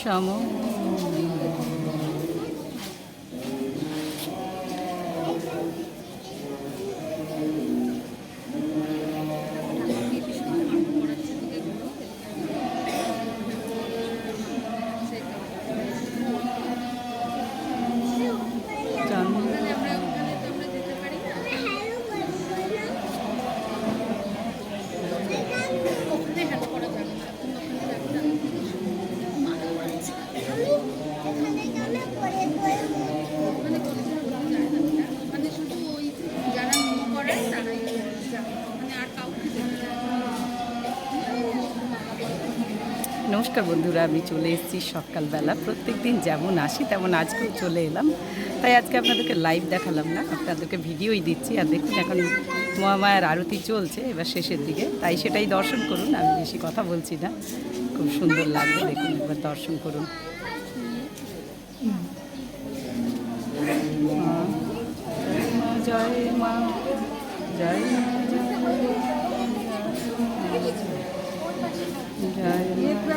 সম নমস্কার বন্ধুরা, আমি চলে এসেছি সকালবেলা। প্রত্যেক দিন যেমন আসি, তেমন আজকেও চলে এলাম। তাই আজকে আপনাদেরকে লাইভ দেখালাম না, আপনাদেরকে ভিডিওই দিচ্ছি। আর দেখুন, এখন মহামায়ার আরতি চলছে, এবার শেষের দিকে। তাই সেটাই দর্শন করুন, আমি বেশি কথা বলছি না। খুব সুন্দর লাগবে দেখুন, একবার দর্শন করুন। জয় মা জয় মা।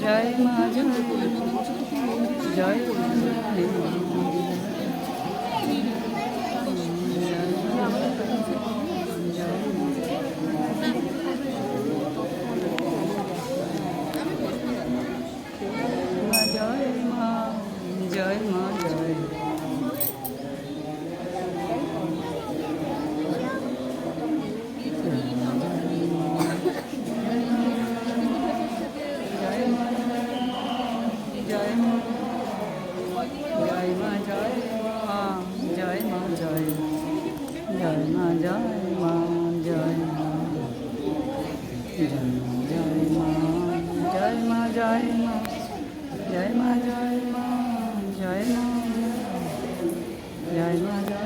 জয় মা জয় 对 Amen.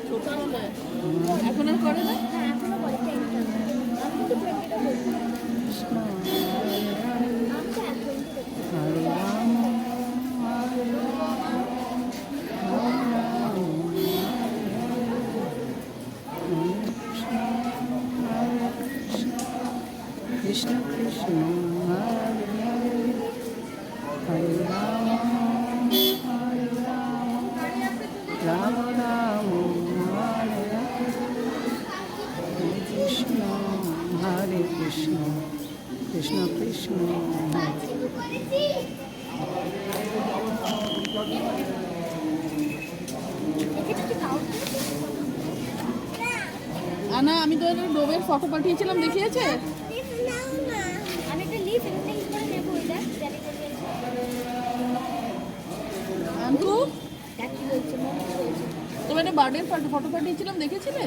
এখন আর করে না Krishna Krishna Hare Hare Hare Rama Krishna Krishna. না আমি তো ডোবের ফটো পাঠিয়েছিলাম দেখিয়েছে? তোমার বার্থডের ফটো পাঠিয়েছিলাম দেখেছিলে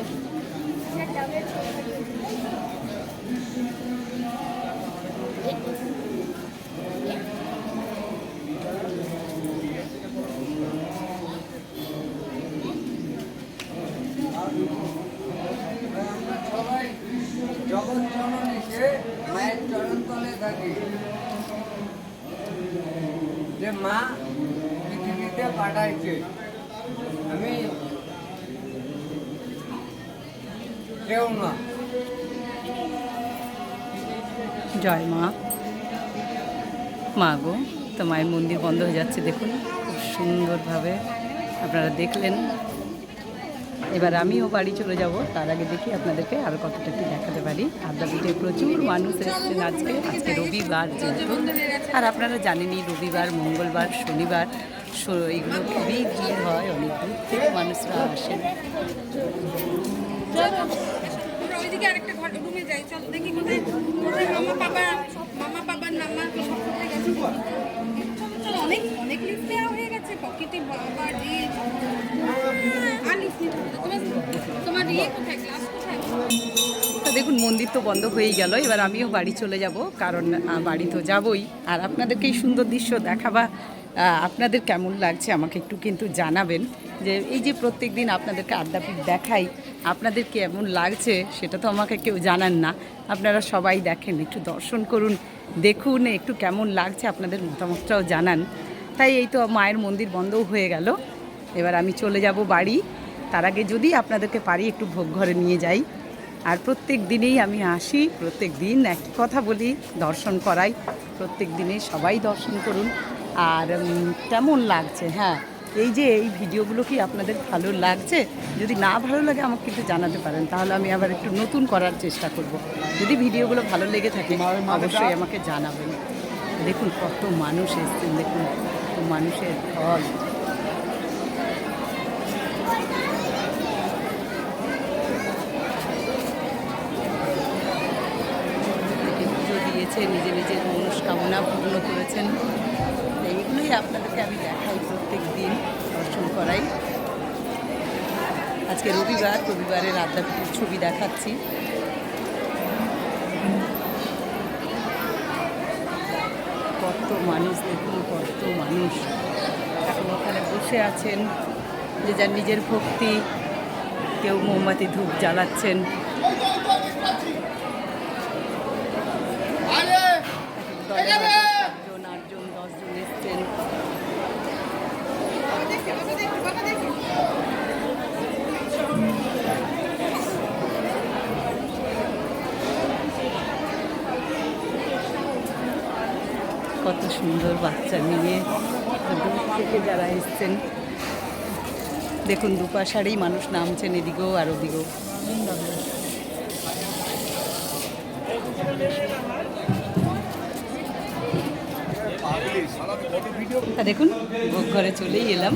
যে মা পৃথিবীতে পাঠাইছে। আমি কেউ না। জয় মা। মা গো, তো মায়ের মন্দির বন্ধ হয়ে যাচ্ছে, দেখুন, খুব সুন্দরভাবে আপনারা দেখলেন। এবার আমিও বাড়ি চলে যাব, তার আগে দেখি আপনাদেরকে আরও কতটা কি দেখাতে পারি। আদ্যাপীঠে প্রচুর মানুষ এসেছেন আজকে আজকে রবিবার যেহেতু। আর আপনারা জানেনই, রবিবার, মঙ্গলবার, শনিবার এগুলো খুবই ভিড় হয়, অনেক দূর থেকে মানুষরা আসেন। বাবা মামা হয়ে দেখুন, মন্দির তো বন্ধ হয়েই গেল, এবার আমিও বাড়ি চলে যাব, কারণ বাড়ি তো যাবই। আর আপনাদেরকে এই সুন্দর দৃশ্য দেখাবা আপনাদের কেমন লাগছে আমাকে একটু কিন্তু জানাবেন, যে এই যে প্রত্যেক দিন আপনাদেরকে আদ্যাপীঠ দেখাই আপনাদের কেমন লাগছে সেটা তো আমাকে কেউ জানান না। আপনারা সবাই দেখেন, একটু দর্শন করুন, দেখুন একটু কেমন লাগছে আপনাদের মতামতটাও জানান। তাই এই তো মায়ের মন্দির বন্ধও হয়ে গেল। এবার আমি চলে যাব বাড়ি। তার আগে যদি আপনাদেরকে পারি একটু ভোগ ঘরে নিয়ে যাই। আর প্রত্যেক দিনেই আমি আসি, প্রত্যেক দিন একই কথা বলি, দর্শন করাই। প্রত্যেক দিনে সবাই দর্শন করুন। আর কেমন লাগছে হ্যাঁ এই যে এই ভিডিওগুলো কি আপনাদের ভালো লাগছে? যদি না ভালো লাগে আমাকে কিন্তু জানাতে পারেন তাহলে আমি আবার একটু নতুন করার চেষ্টা করব। যদি ভিডিওগুলো ভালো লেগে থাকে অবশ্যই আমাকে জানাবেন। দেখুন কত মানুষ এসছেন দেখুন কত মানুষের পুজো দিয়েছে নিজে নিজের মনস্কামনা পূর্ণ করেছেন। এইগুলোই আপনাদেরকে আমি দেখাই প্রত্যেক দিন দর্শন করাই। আজকে রবিবার রবিবারের আদ্যাপীঠের ছবি দেখাচ্ছি। কত মানুষ দেখুন কত মানুষ। এখন ওখানে বসে আছেন যে যার নিজের ভক্তি। কেউ মোমবাতি ধূপ জ্বালাচ্ছেন। কত সুন্দর বাচ্চা নিয়ে দূর থেকে যারা এসছেন। দেখুন, দুপাশারেই মানুষ নামছেন এদিকেও আর ওদিকেও। দেখুন, ভোগ ঘরে চলেই এলাম।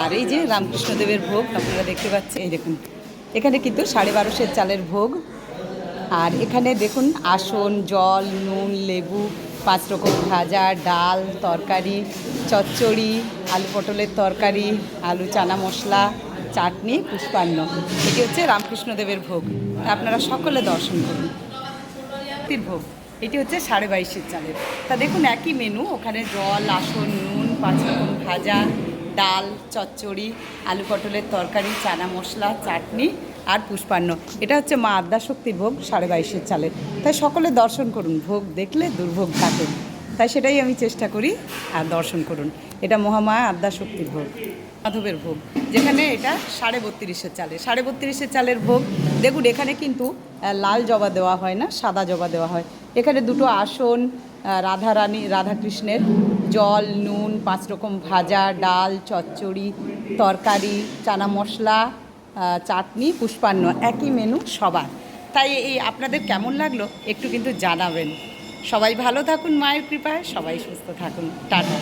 আর এই যে রামকৃষ্ণদেবের ভোগ, আপনারা দেখতে পাচ্ছেন, এই দেখুন। এখানে কিন্তু সাড়ে বারোশের চালের ভোগ। আর এখানে দেখুন, আসন, জল, নুন, লেবু পাঁচ রকম ভাজা, ডাল, তরকারি, চচ্চড়ি, আলু পটলের তরকারি, আলু চানা মশলা, চাটনি, পুষ্পান্ন। এটি হচ্ছে রামকৃষ্ণদেবের ভোগ। আপনারা সকলে দর্শন করুন। ভোগ। এটি হচ্ছে সাড়ে বাইশের চালের। তা দেখুন, একই মেনু ওখানে জল, আসন, নুন পাঁচ রকম ভাজা, ডাল, চচ্চড়ি, আলু পটলের তরকারি, চানা মশলা, চাটনি আর পুষ্পান্ন। এটা হচ্ছে মা আদ্যাশক্তির ভোগ সাড়ে বাইশের চালের তাই সকলে দর্শন করুন ভোগ দেখলে দুর্ভোগ থাকে তাই সেটাই আমি চেষ্টা করি আর দর্শন করুন। এটা মহামায়া আদ্যাশক্তির ভোগ মাধবের ভোগ। যেখানে এটা সাড়ে বত্রিশের চালের সাড়ে বত্রিশের চালের ভোগ দেখুন এখানে কিন্তু লাল জবা দেওয়া হয় না সাদা জবা দেওয়া হয়। এখানে দুটো আসন আহ, রাধা রানী রাধাকৃষ্ণের। জল নুন পাঁচ রকম ভাজা ডাল চচ্চড়ি তরকারি চানা মশলা চাটনি, পুষ্পান্ন, একই মেনু সবার। তাই এই আপনাদের কেমন লাগল একটু কিন্তু জানাবেন। সবাই ভালো থাকুন, মায়ের কৃপায়। সবাই সুস্থ থাকুন। টাটা।